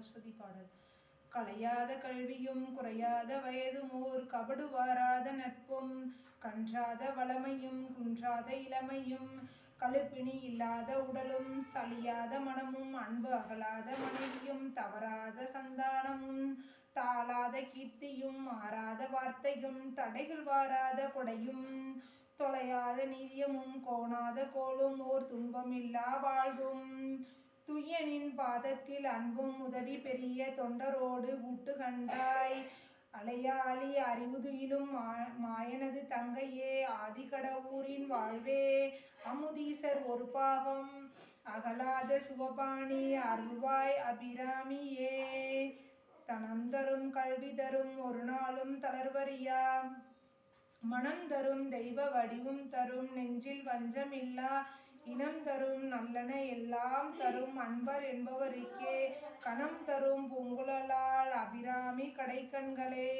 சரஸ்வதி பாடல். கலையாத கல்வியும் குறையாத வயதும் ஓர் கபடு வாராத நட்பும் கன்றாத வளமையும் குன்றாத இளமையும் கழுப்பிணி இல்லாத உடலும் சலியாத மனமும் அன்பு அகலாத மனைவியும் தவறாத சந்தானமும் தாளாத கீர்த்தியும் மாறாத வார்த்தையும் தடைகள் வாராத கொடையும் தொலையாத நீதியமும் கோணாத கோலும் ஓர் துன்பம் இல்லா வாழ்வும் துய்யனின் பாதத்தில் அன்பும் உதவி பெரிய தொண்டரோடு கூட்டு கண்டாய் அலையாளி அறிவுதுயிலும் மா- மாயனது தங்கையே ஆதிகடவூரின் வாழ்வே. அமுதீசர் ஒரு பாகம் அகலாத சுகபாணி அருள்வாய் அபிராமியே. தனம் தரும் கல்வி தரும் ஒரு நாளும் தளர்வறியா. மனம் தரும் தெய்வ வடிவும் தரும் நெஞ்சில் வஞ்சமில்லா. இனம் தரும் நல்லன எல்லாம் தரும் அன்பர் என்பவருக்கே கணம் தரும் பூங்குழலால் அபிராமி கடைக்கண்களே.